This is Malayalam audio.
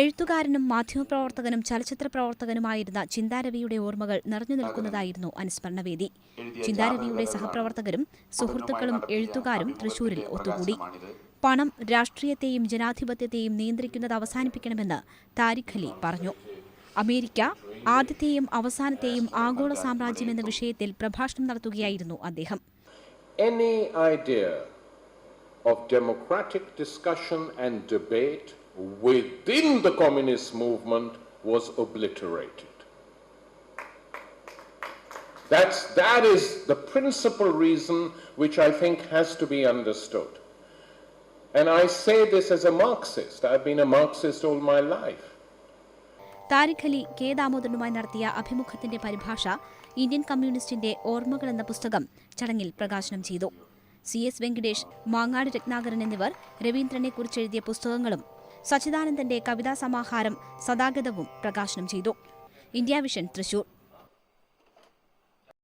എഴുത്തുകാരനും മാധ്യമപ്രവർത്തകനും ചലച്ചിത്ര പ്രവർത്തകനുമായിരുന്ന ചിന്താരവിയുടെ ഓർമ്മകൾ നിറഞ്ഞു നിൽക്കുന്നതായിരുന്നു അനുസ്മരണവേദി. ചിന്താരവിയുടെ സഹപ്രവർത്തകരും സുഹൃത്തുക്കളും എഴുത്തുകാരും തൃശൂരിൽ ഒത്തുകൂടി. പണം രാഷ്ട്രീയത്തെയും ജനാധിപത്യത്തെയും നിയന്ത്രിക്കുന്നത് അവസാനിപ്പിക്കണമെന്ന് താരിഖ് അലി പറഞ്ഞു. അമേരിക്ക ആദ്യത്തെയും അവസാനത്തെയും ആഗോള സാമ്രാജ്യം എന്ന വിഷയത്തിൽ പ്രഭാഷണം നടത്തുകയായിരുന്നു അദ്ദേഹം. Any idea of democratic discussion and debate within the communist movement was obliterated. That's, that is the principal reason which I think has to be understood. And I say this as a Marxist. I've been a Marxist all my life. Tariq Ali K ദാമോദരനുമായി നടത്തിയ അഭിമുഖത്തിന്റെ പരിഭാഷ ഇന്ത്യൻ കമ്മ്യൂണിസ്റ്റിന്റെ ഓർമ്മകൾ എന്ന പുസ്തകം ചടങ്ങിൽ പ്രകാശനം ചെയ്തു സി എസ് വെങ്കിടേഷ് മാങ്ങാട് രത്നാകരൻ എന്നിവർ രവീന്ദ്രനെ കുറിച്ചെഴുതിയ പുസ്തകങ്ങളും സച്ചിദാനന്ദന്റെ കവിതാ സമാഹാരം സദാഗതവും പ്രകാശനം ചെയ്തു. India Vision Thrissur.